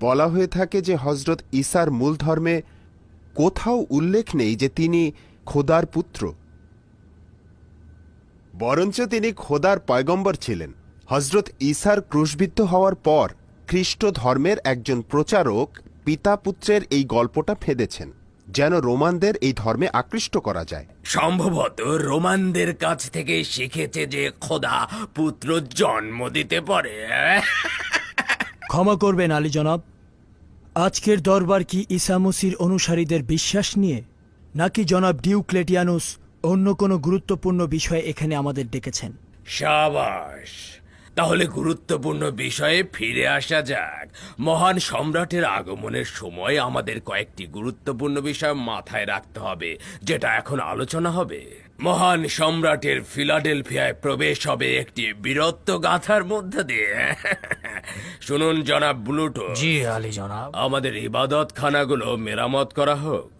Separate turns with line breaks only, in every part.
বলা হয়ে থাকে যে হজরত ঈসার মূল ধর্মে কোথাও উল্লেখ নেই যে তিনি খোদার পুত্র। বরঞ্চ তিনি খোদার পয়গম্বর ছিলেন। হজরত ঈসার ক্রুশবিদ্ধ হওয়ার পর খ্রিস্ট ধর্মের একজন প্রচারক পিতা পুত্রের এই গল্পটা ফেঁদেছেন যেন রোমানদের এই ধর্মে আকৃষ্ট করা যায়।
সম্ভবত রোমানদের কাছ থেকে শিখেছে যে খোদা পুত্র জন্ম দিতে পারে।
ক্ষমা করবেন আলী জনাব। আজকের দরবার কি ইসামসির অনুসারীদের বিশ্বাস নিয়ে? নাকি জনাব ডিউক্লেটিয়ানুস অন্য কোনো গুরুত্বপূর্ণ বিষয়ে এখানে আমাদের ডেকেছেন?
সাবাস। তাহলে গুরুত্বপূর্ণ বিষয়ে ফিরে আসা যাক। মহান সম্রাটের আগমনের সময় আমাদের কয়েকটি গুরুত্বপূর্ণ বিষয় মাথায় রাখতে হবে যেটা এখন আলোচনা হবে। মহান সম্রাটের ফিলাডেলফিয়ায় প্রবেশ হবে একটি বীরত্ব গাথার মধ্যে দিয়ে। শুনুন জনাব ব্লুটো।
জি আলী জনাব।
আমাদের ইবাদত খানাগুলো মেরামত করা হোক।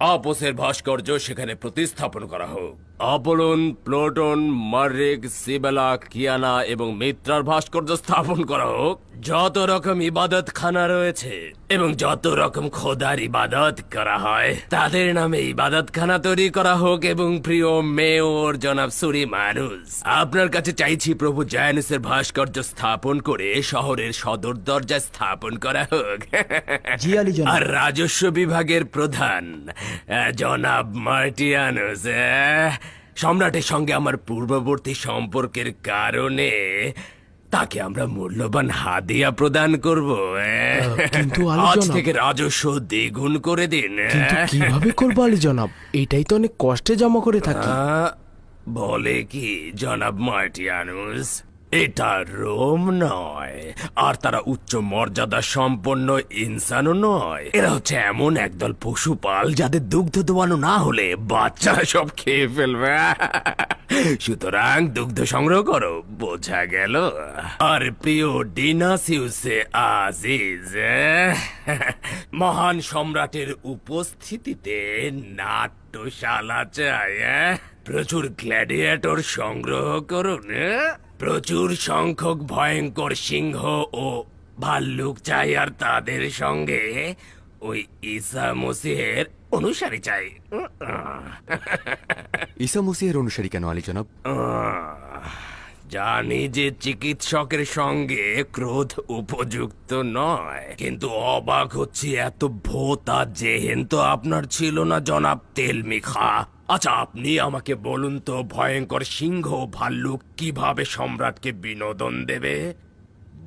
আপোসের ভাস্কর্য সেখানে প্রতিস্থাপন করা হোক। অপলন প্লোটন মার্রিক সিবেলা কিয়ানা এবং মিত্রার ভাস্কর্য স্থাপন করা হোক। যত রকম ইবাদত খানা রয়েছে এবং যত রকম খোদার ইবাদত করা হয় তাদের নামে ইবাদত খানা তৈরি করা হোক এবং প্রিয় মেয়র জনাব সুরি মানুষ আপনার কাছে চাইছি প্রভু জায়ানুসের ভাস্কর্য স্থাপন করে শহরের সদর দরজা স্থাপন করা হোক। আর রাজস্ব বিভাগের প্রধান জনাব মার্টিয়ানুস সম্রাটের সঙ্গে আমার পূর্ববর্তী সম্পর্কের কারণে তাকে আমরা মূল্যবান হাদিয়া প্রদান করব আহ।
কিন্তু
আজ থেকে রাজস্ব দ্বিগুণ করে দিন
কিন্তু কীভাবে করব আলী জনাব? এটাই তো অনেক কষ্টে জমা করে থাকি।
বলে কি জনাব মার্টিয়ানুস? এটা রোম নয়। আর তারা উচ্চ মর্যাদা সম্পন্ন ইনসানও নয়। এরা হচ্ছে এমন একদল পশুপাল যাদের দুগ্ধ দোয়ানো না হলে বাচ্চারা সব খেয়ে ফেলবে। সুতরাং দুগ্ধ সংগ্রহ করো, বোঝা গেল। আর প্রিয় ডিনাসিউসে আজিজ, মহান সম্রাটের উপস্থিতিতে নাট্যশালা চাই প্রচুর গ্ল্যাডিয়েটর সংগ্রহ করুন আহ? প্রচুর সংখ্যক ভয়ঙ্কর সিংহ ও ভাল্লুক চাই আর তাদের সঙ্গে ওই ঈসা মসিহের অনুসারী চাই।
ঈসা মসিহের অনুসারী কেন আলী জনাব?
জানি যে চিকিৎসকের সঙ্গে ক্রোধ উপযুক্ত নয়, কিন্তু অবাক হচ্ছি এত ভোতা জেহেন তো আপনার ছিল না, জনাব তেলমিখা। আচ্ছা আপনি আমাকে বলুন তো, ভয়ঙ্কর সিংহ ভাল্লুক কীভাবে সম্রাটকে বিনোদন দেবে?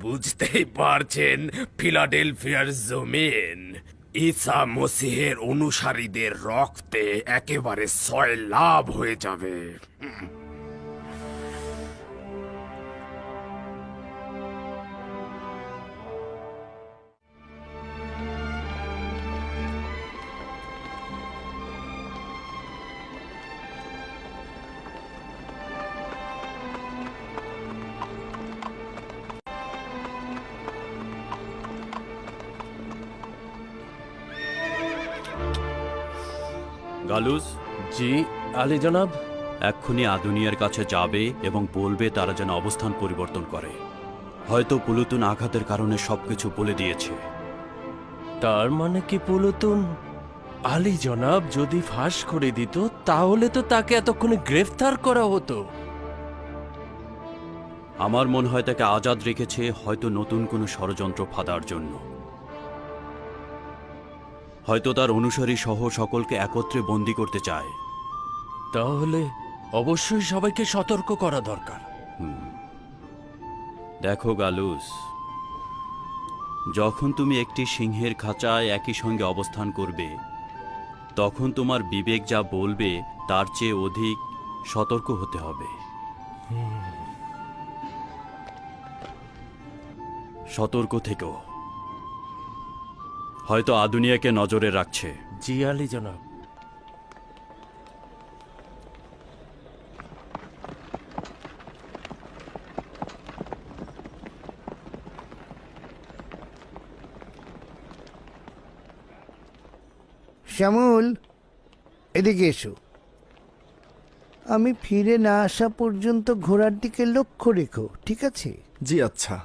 বুঝতেই পারছেন, ফিলাডেলফিয়ার জমিন। ঈসা মসিহের অনুসারীদের রক্তে একেবারে ছয় লাভ হয়ে যাবে।
গালুস
জি আলী জনাব।
এক্ষুনি আদুনিয়ার কাছে যাবে এবং বলবে তারা যেন অবস্থান পরিবর্তন করে। হয়তো পুলুতুন আঘাতের কারণে সবকিছু বলে দিয়েছে।
তার মানে কি পুলুতুন? আলী জনাব যদি ফাঁস করে দিত তাহলে তো তাকে এতক্ষণে গ্রেফতার করা হতো।
আমার মনে হয় তাকে আজাদ রেখেছে হয়তো নতুন কোনো ষড়যন্ত্র ফাঁদার জন্য। হয়তো তার অনুসারী সহ সকলকে একত্রে বন্দি করতে চায়।
তাহলে অবশ্যই সবাইকে সতর্ক করা দরকার।
দেখো গালুস যখন তুমি একটি সিংহের খাঁচায় একই সঙ্গে অবস্থান করবে তখন তোমার বিবেক যা বলবে তার চেয়ে অধিক সতর্ক হতে হবে। সতর্ক থেকেও হয়তো আদুনিয়াকে নজরে রাখছে।
জি আলী জনাব।
শ্যামল এদিকে এসো। আমি ফিরে না আসা পর্যন্ত ঘোড়ার দিকে লক্ষ্য রেখো ঠিক আছে?
জি আচ্ছা।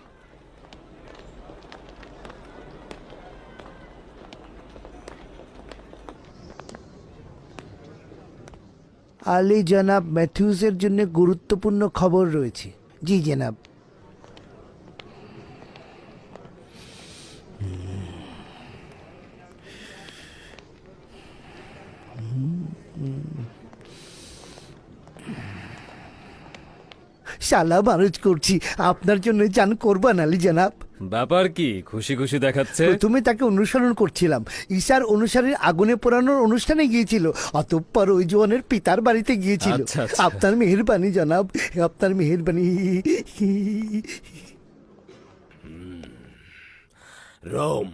আলী জনাব ম্যাথিউসের জন্য গুরুত্বপূর্ণ খবর রয়েছে। জি, জনাব। শালা বারজ করছি, আপনার জন্য চান করবান আলী জনাব।
ব্যাপার কি? খুশি খুশি দেখাচ্ছে?
প্রথমে তাকে অনুসরণ করছিলাম। ঈশার অনুসারীর আগুনে পোড়ানোর অনুষ্ঠানে গিয়েছিল। অতঃপর ওই জোয়ানের পিতার বাড়িতে গিয়েছিল।
আচ্ছা, আচ্ছা।
আপনার মেহেরবানি জনাব। আপনার মেহেরবানি।
রোম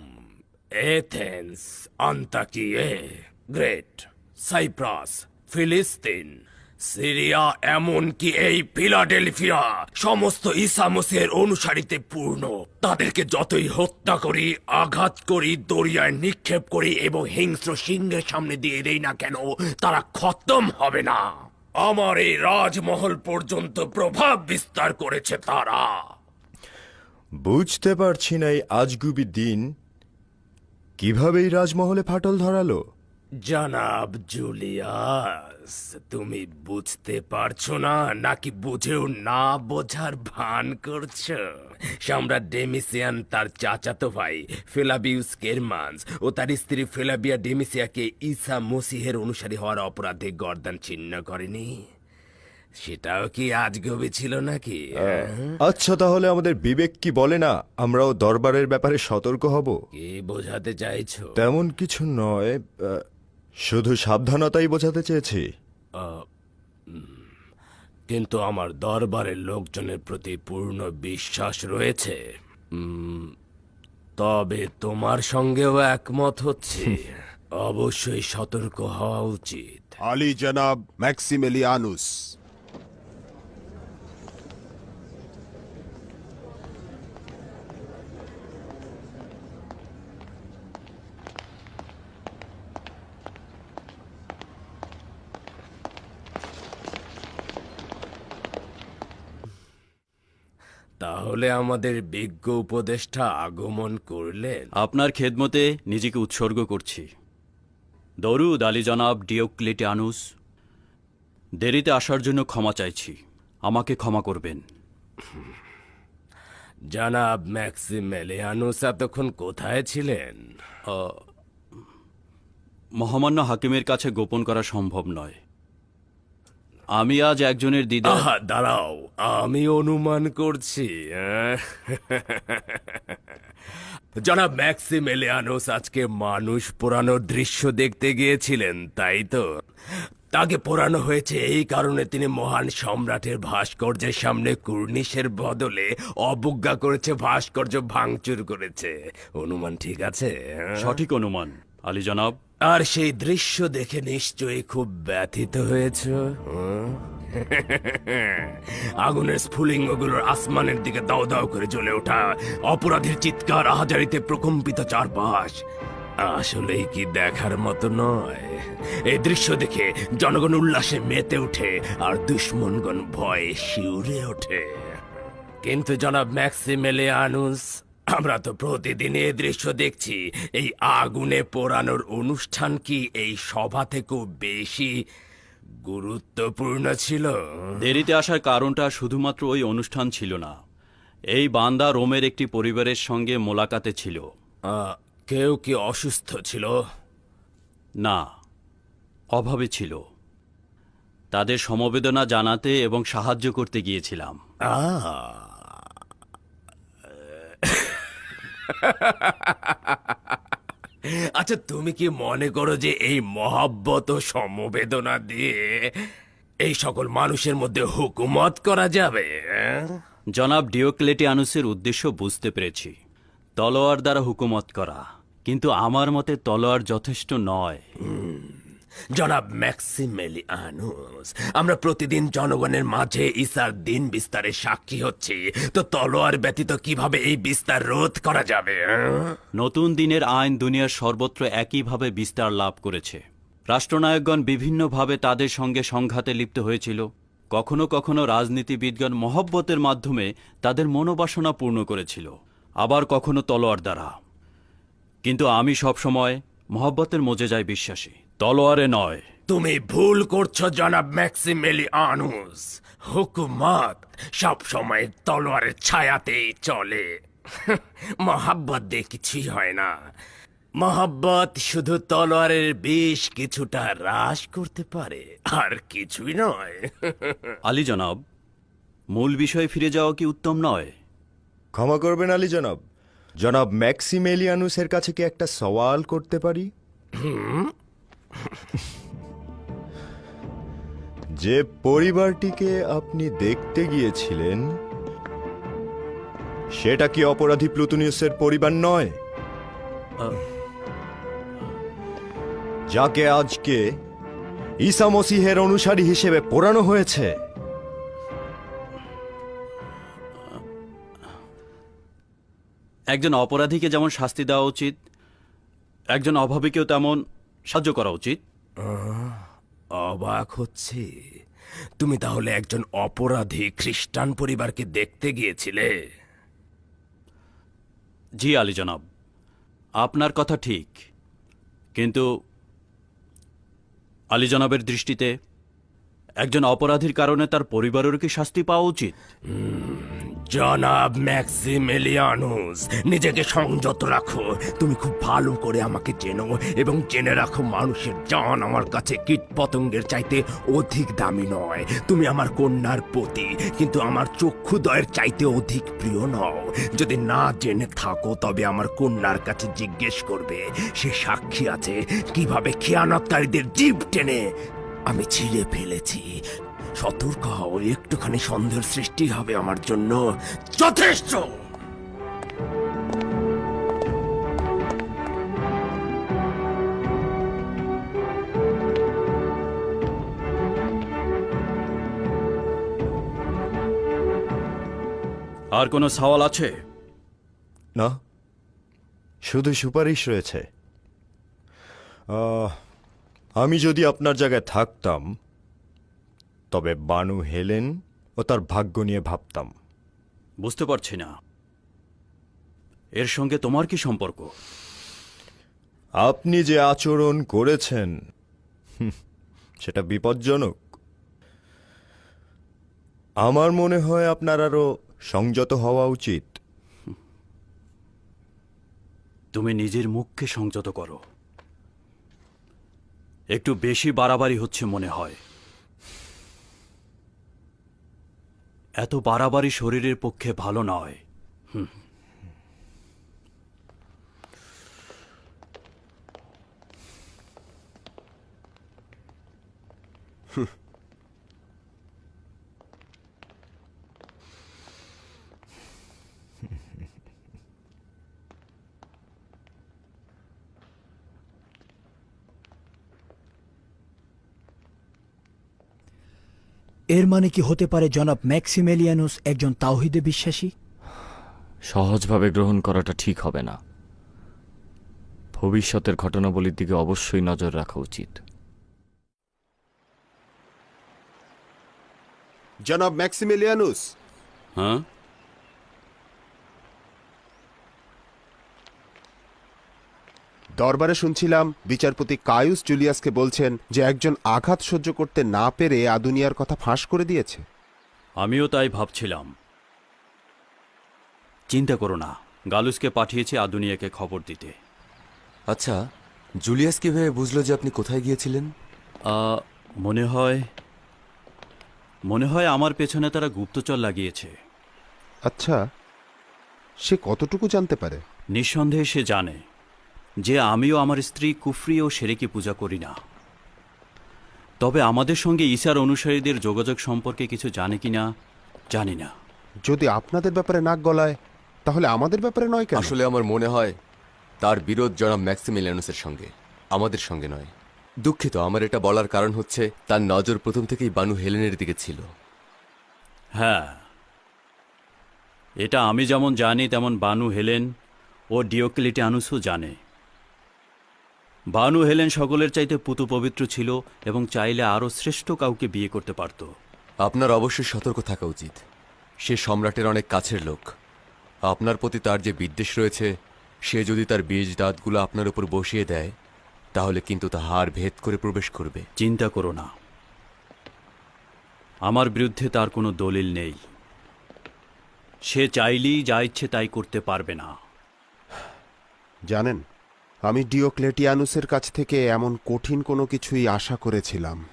এথেন্স আন্তাকিয়ে গ্রেট সাইপ্রাস ফিলিস্তিন। সিরিয়া এমনকি এই ফিলাডেলফিয়া সমস্ত ইসামসের অনুসারীতে পূর্ণ। তাদেরকে যতই হত্যা করি, আঘাত করি, দরিয়ায় নিক্ষেপ করি এবং হিংস্র সিংহের সামনে দিয়ে দেই না কেন, তারা খতম হবে না। আমার এই রাজমহল পর্যন্ত প্রভাব বিস্তার করেছে তারা।
বুঝতে পারছি না এই আজগুবি দিন কীভাবে এই রাজমহলে ফাটল ধরালো।
জনাব জুলিয়াস তুমি বুঝতে পারছ না নাকি বুঝেও না বোঝার ভান করছ? সম্রাট ডেমিসিয়ান তার চাচাতো ভাই ফিলাবিউস কেরমান্স ও তার স্ত্রী ফিলাবিয়া ডেমিসিয়াকে ঈসা মসিহের অনুসারী হওয়ার অপরাধে গর্দান ছিন্ন করেনি। সেটাও কি আজ আজগবি ছিল নাকি হ্যাঁ?
আচ্ছা তাহলে আমাদের বিবেক কি বলে না আমরাও দরবারের ব্যাপারে সতর্ক হব?
কি বোঝাতে চাইছো?
তেমন কিছু নয় শুধু সাবধানতাই বোঝাতে চেয়েছি।
কিন্তু আমার দরবারের লোকজনের প্রতি পূর্ণ বিশ্বাস রয়েছে। তবে তোমার সঙ্গেও একমত হচ্ছে। অবশ্যই সতর্ক হওয়া উচিত।
আলী জনাব ম্যাক্সিমেলিয়ানুস।
তাহলে আমাদের বিজ্ঞ উপদেষ্টা আগমন করলেন।
আপনার খেদমতে নিজেকে উৎসর্গ করছি। দরুদ আলী জনাব ডিওক্লেটিয়ানুস দেরিতে আসার জন্য ক্ষমা চাইছি। আমাকে ক্ষমা করবেন।
জানাব ম্যাক্সিমেলিয়ানুস এতক্ষণ কোথায় ছিলেন?
মহামান্য হাকিমের কাছে গোপন করা সম্ভব নয়। আমি আজ একজনের দিদা
আহা দাঁড়াও আমি অনুমান করছি আহ। জনাব ম্যাক্সিমেলিয়ানোস আজকে মানুষ পোড়ানোর দৃশ্য দেখতে গিয়েছিলেন তাই তো তাকে পোড়ানো হয়েছে এই কারণে তিনি মহান সম্রাটের ভাস্কর্যের সামনে কুর্নিশের বদলে অবজ্ঞা করেছে ভাস্কর্য ভাঙচুর করেছে অনুমান ঠিক আছে হ্যাঁ?
সঠিক অনুমান আলী জনাব
আর সেই দৃশ্য দেখে নিশ্চয়ই খুব ব্যথিত হয়েছ। আগুনের স্ফুলিঙ্গগুলোর আসমানের দিকে দাও দাও করে জ্বলে ওঠা অপরাধীর চিৎকার আহাজারিতে প্রকম্পিত চারপাশ। আসলেই কি দেখার মতো নয়। এই দৃশ্য দেখে জনগণ উল্লাসে মেতে ওঠে আর দুশ্মনগণ ভয়ে শিউরে ওঠে। কিন্তু জনাব ম্যাক্সিমেলিয়ানুস আমরা তো প্রতিদিন এই দৃশ্য দেখছি। এই আগুনে পোড়ানোর অনুষ্ঠান কি এই সভা থেকেও বেশি গুরুত্বপূর্ণ ছিল?
দেরিতে আসার কারণটা শুধুমাত্র ওই অনুষ্ঠান ছিল না। এই বান্দা রোমের একটি পরিবারের সঙ্গে মোলাকাতে ছিল।
কেউ কি অসুস্থ ছিল?
না অভাবে ছিল। তাদের সমবেদনা জানাতে এবং সাহায্য করতে গিয়েছিলাম।
আহ আচ্ছা তুমি কি মনে করো যে এই মহাব্বত ও সমবেদনা দিয়ে এই সকল মানুষের মধ্যে হুকুমত করা যাবে জনাব
জনাব ডিওক্লেটিয়ানুসের উদ্দেশ্য বুঝতে পেরেছি। তলোয়ার দ্বারা হুকুমত করা। কিন্তু আমার মতে তলোয়ার যথেষ্ট নয়।
জনাব ম্যাক্সিমেলিয়ানুস আমরা প্রতিদিন জনগণের মাঝে ঈসার দিন বিস্তারের সাক্ষী হচ্ছি। তো তলোয়ার ব্যতীত কীভাবে এই বিস্তার রোধ করা যাবে?
নতুন দিনের আইন দুনিয়ার সর্বত্র একইভাবে বিস্তার লাভ করেছে। রাষ্ট্রনায়কগণ বিভিন্নভাবে তাদের সঙ্গে সংঘাতে লিপ্ত হয়েছিল। কখনো কখনো রাজনীতিবিদগণ মহব্বতের মাধ্যমে তাদের মনোবাসনা পূর্ণ করেছিল। আবার কখনো তলোয়ার দ্বারা। কিন্তু আমি সবসময় মহব্বতের মজে যাই বিশ্বাসী। তলোয়ারে নয়।
তুমি ভুল করছ জনাব ম্যাক্সিমেলিয়ানুস হুকুমত সব সময় তলোয়ারের ছায়াতেই চলে। মহাব্বত দিয়ে কিছুই হয় না। মহাব্বত শুধু তলোয়ারের বেশ কিছুটা হ্রাস করতে পারে আর কিছুই নয়।
আলী জনাব মূল বিষয়ে ফিরে যাওয়া কি উত্তম নয়?
ক্ষমা করবেন আলী জনাব। জনাব ম্যাক্সিমেলিয়ানুসের কাছে কি একটা সওয়াল করতে পারি? যে পরিবারটিকে আপনি দেখতে গিয়েছিলেন, সেটা কি অপরাধী প্লুটোনিয়াসের পরিবার নয়? যাকে আজকে ঈসা মসিহের অনুসারী হিসেবে পোড়ানো হয়েছে।
একজন অপরাধীকে যেমন শাস্তি দেওয়া উচিত, একজন অভাবীকেও তেমন সাহায্য করা উচিত।
অবাক হচ্ছে। তুমি তাহলে একজন অপরাধী খ্রিস্টান পরিবারকে দেখতে গিয়েছিলে?
জি আলী জনাব আপনার কথা ঠিক। কিন্তু আলী জনাবের দৃষ্টিতে একজন অপরাধীর কারণে তার পরিবারের কি শাস্তি পাওয়া উচিত?
জনাব ম্যাক্সিমেলিয়ানুস, নিজেকে সংযত রাখো। তুমি খুব ভালো করে আমাকে চেনো এবং জেনে রাখো মানুষের জান আমার কাছে কীট পতঙ্গের চাইতে অধিক দামি নয়। তুমি আমার কন্যার পতি, কিন্তু আমার চক্ষুদয়ের চাইতে অধিক প্রিয় নও। যদি না জেনে থাকো, তবে আমার কন্যার কাছে জিজ্ঞেস করবে, সে সাক্ষী আছে। কীভাবে খেয়ানতকারীদের জীব টেনে আমি ছিঁড়ে ফেলেছি। সতর্ক হও একটুখানি সন্দেহের সৃষ্টি হবে আমার জন্য। যথেষ্ট!
আর কোনো সওয়াল আছে?
না। শুধু সুপারিশ রয়েছে। আহ, আমি যদি আপনার জায়গায় থাকতাম তবে বানু হেলেন ও তার ভাগ্য নিয়ে ভাবতাম।
বুঝতে পারছি না। এর সঙ্গে তোমার কি সম্পর্ক?
আপনি যে আচরণ করেছেন সেটা বিপজ্জনক। আমার মনে হয় আপনার আরও সংযত হওয়া উচিত।
তুমি নিজের মুখকে সংযত করো। একটু বেশি বাড়াবাড়ি হচ্ছে মনে হয়। এত বাড়াবাড়ি শরীরের পক্ষে ভালো নয়।
এর মানে কি হতে পারে জনাব ম্যাক্সিমেলিয়ানুস একজন তাওহিদে বিশ্বাসী?
সহজভাবে গ্রহণ করাটা ঠিক হবে না। ভবিষ্যতের ঘটনাবলীর দিকে অবশ্যই নজর রাখা উচিত।
জনাব ম্যাক্সিমেলিয়ানুস।
হ্যাঁ?
দরবারে শুনছিলাম বিচারপতি কায়ুস জুলিয়াসকে বলছেন যে একজন আঘাত সহ্য করতে না পেরে আদুনিয়ার কথা ফাঁস করে দিয়েছে।
আমিও তাই ভাবছিলাম। চিন্তা করো না গালুসকে পাঠিয়েছি আদুনিয়াকে খবর দিতে।
আচ্ছা জুলিয়াস কীভাবে বুঝলো যে আপনি কোথায় গিয়েছিলেন?
আ, মনে হয় মনে হয় আমার পেছনে তারা গুপ্তচর লাগিয়েছে।
আচ্ছা সে কতটুকু জানতে পারে?
নিঃসন্দেহে সে জানে। যে আমিও আমার স্ত্রী কুফরি ও সেরেকি পূজা করি না। তবে আমাদের সঙ্গে ঈশার অনুসারীদের যোগাযোগ সম্পর্কে কিছু জানে কি না জানি না।
যদি আপনাদের ব্যাপারে নাক গলায় তাহলে আমাদের ব্যাপারে নয় কেন?
আসলে আমার মনে হয় তার বিরোধ জনাব ম্যাক্সিমিলিয়ানুসের সঙ্গে আমাদের সঙ্গে নয়। দুঃখিত আমার এটা বলার কারণ হচ্ছে তার নজর প্রথম থেকেই বানু হেলেনের দিকে ছিল।
হ্যাঁ। এটা আমি যেমন জানি তেমন বানু হেলেন ও ডিওক্লিটিয়ানুসও জানে। বানু হেলেন সকলের চাইতে পুতু পবিত্র ছিল এবং চাইলে আরও শ্রেষ্ঠ কাউকে বিয়ে করতে পারত।
আপনার অবশ্যই সতর্ক থাকা উচিত। সে সম্রাটের অনেক কাছের লোক। আপনার প্রতি তার যে বিদ্বেষ রয়েছে সে যদি তার বীজ দাঁতগুলো আপনার উপর বসিয়ে দেয় তাহলে কিন্তু তা হার ভেদ করে প্রবেশ করবে।
চিন্তা করো না। আমার বিরুদ্ধে তার কোনো দলিল নেই। সে চাইলেই যা ইচ্ছে তাই করতে পারবে না।
জানেন আমি ডিওক্লেটিয়ানুসের কাছ থেকে এমন কঠিন কোনো কিছুই আশা করেছিলাম।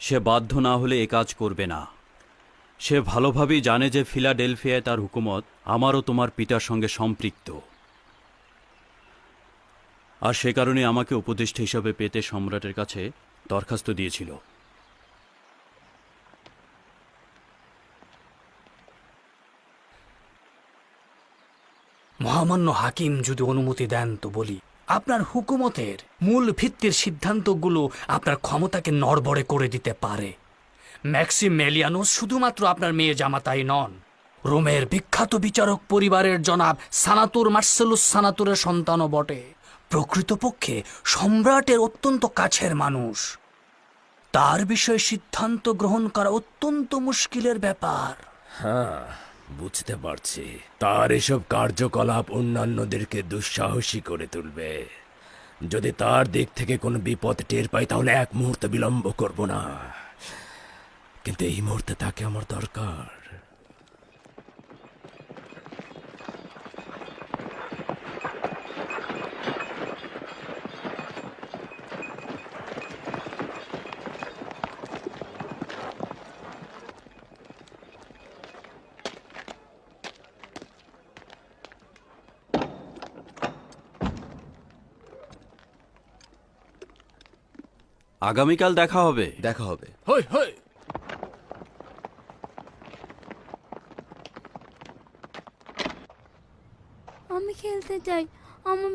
সে বাধ্য না হলে এ কাজ করবে না। সে ভালোভাবেই জানে যে ফিলাডেলফিয়ায় তার হুকুমত আমারও তোমার পিতার সঙ্গে সম্পৃক্ত। আর সে কারণে আমাকে উপদেষ্টা হিসাবে পেতে সম্রাটের কাছে দরখাস্ত দিয়েছিল।
মহামান্য হাকিম যদি অনুমতি দেন তো বলি, আপনার হুকুমতের মূল ভিত্তির সিদ্ধান্তগুলো আপনার ক্ষমতাকে নড়বড়ে করে দিতে পারে। ম্যাক্সিমেলিয়ানুস শুধুমাত্র আপনার মেয়ে জামাতাই নন, রোমের বিখ্যাত বিচারক পরিবারের জনাব সানাতুর মার্সেলুস সানাতুরের সন্তানও বটে, প্রকৃতপক্ষে সম্রাটের অত্যন্ত কাছের মানুষ। তার বিষয়ে সিদ্ধান্ত গ্রহণ করা অত্যন্ত মুশকিলের ব্যাপার।
হ্যাঁ বুঝতে পারছি। তার এসব কার্যকলাপ অন্যান্যদেরকে দুঃসাহসী করে তুলবে। যদি তার দিক থেকে কোনো বিপদ টের পাই, তাহলে এক মুহূর্ত বিলম্ব করব না। কিন্তু এই মুহূর্তে তাকে আমার দরকার।
আগামীকাল দেখা হবে।
দেখা হবে।
হই হই।
আমি খেলতে চাই। আমার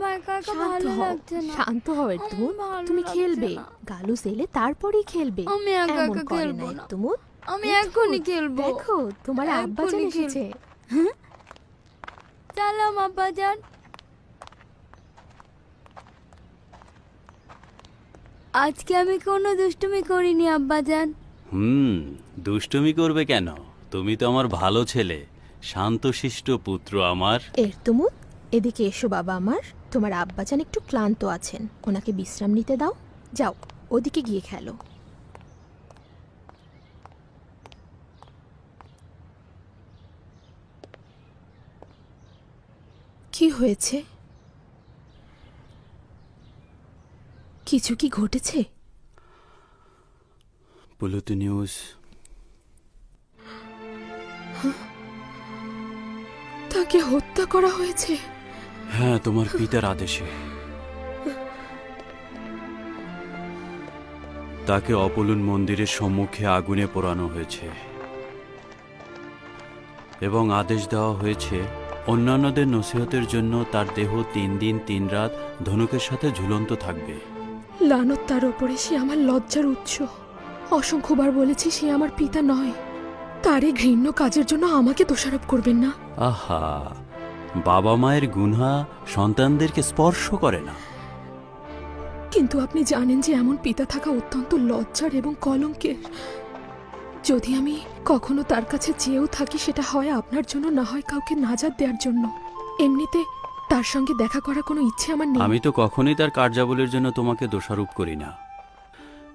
শান্ত
ভালো
হও
লাগছে না।
শান্ত হও
আমার ভালো
তুমি
লাগছে
খেলবে।
না।
গালুস এলে তারপরেই খেলবে।
আমি একা
এমন
একা
করে
খেলব
না। একটুমুত
আমি এখনই খেলব।
দেখো তোমার আব্বা জান
এখনই খেলব।
এসেছে।
চালাম আব্বাজান। আজকে আমি কোনো দুষ্টুমি করিনি আব্বাজান।
হুম দুষ্টুমি করবে কেন? তুমি তো আমার ভালো ছেলে। শান্তশিষ্ট পুত্র আমার।
এর তুমুত এদিকে এসো বাবা আমার। তোমার আব্বা জান একটু ক্লান্ত আছেন। ওনাকে বিশ্রাম নিতে দাও। যাও ওদিকে গিয়ে খেলো। কি হয়েছে? কিছু কি ঘটেছে?
নিউজ
তাকে হত্যা করা হয়েছে।
হ্যাঁ তোমার পিতার আদেশে। তাকে অপলুন মন্দিরের সম্মুখে আগুনে পোড়ানো হয়েছে। এবং আদেশ দেওয়া হয়েছে অন্যান্যদের নসিহতের জন্য তার দেহ তিন দিন তিন রাত ধনুকের সাথে ঝুলন্ত থাকবে।
লানত তার ওপরে সে আমার লজ্জার উৎস। অসংখ্যবার বলেছি সে আমার পিতা নয়। তার এই ঘৃণ্য কাজের জন্য আমাকে দোষারোপ করবেন না।
আহা বাবা মায়ের গুনহা সন্তানদেরকে স্পর্শ করে না।
কিন্তু আপনি জানেন যে এমন পিতা থাকা অত্যন্ত লজ্জার এবং কলঙ্কের। যদি আমি কখনো তার কাছে চেয়েও থাকি সেটা হয় আপনার জন্য না হয় কাউকে নাজাত দেওয়ার জন্য। এমনিতে তার সঙ্গে দেখা করার কোনো ইচ্ছে আমার নেই।
আমি তো কখনোই তার কার্যাবলীর জন্য তোমাকে দোষারোপ করি না।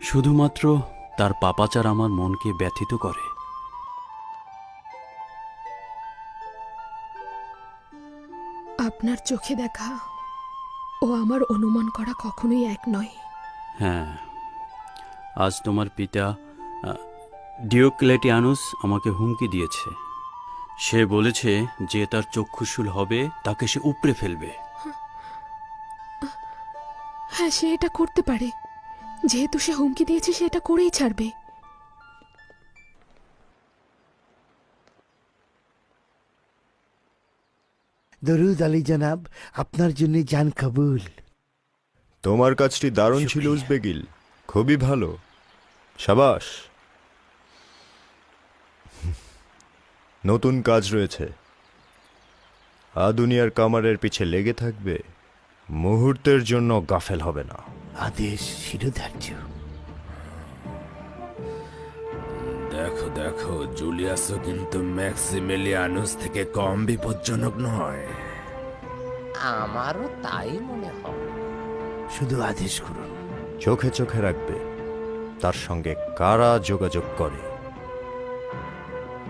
শুধুমাত্র তার পাপাচার আমার মনকে ব্যথিত করে।
আপনার চোখে দেখা ও আমার অনুমান করা কখনোই এক নয়।
হ্যাঁ আজ তোমার পিতা ডিওক্লেটিয়ানুস আমাকে হুমকি দিয়েছে। সে বলেছে যে তার চক্ষুশূল হবে তাকে সে উপড়ে ফেলবে।
হ্যাঁ সে এটা করতে পারে। যেহেতু সে হুমকি দিয়েছে সে এটা করেই ছাড়বে।
দরুদ আলী জনাব আপনার জন্য জান কবুল।
তোমার কাজটি দারুণ ছিল উজবেগিল খুবই ভালো। সাবাস। নতুন কাজ রয়েছে। আদুনিয়ার কামারের পিছে লেগে থাকবে মুহূর্তের জন্য গাফেল হবে না।
আদেশ শিরোধার্য।
দেখো দেখো জুলিয়াসও কিন্তু ম্যাক্সিমিলিয়ানুস থেকে কম বিপজ্জনক নয়।
আমারও তাই মনে হয়।
শুধু আদেশ করুন।
চোখে চোখে রাখবে তার সঙ্গে কারা যোগাযোগ করে?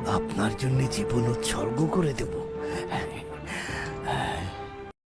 আপনার জন্য জীবন উৎসর্গ করে দেব।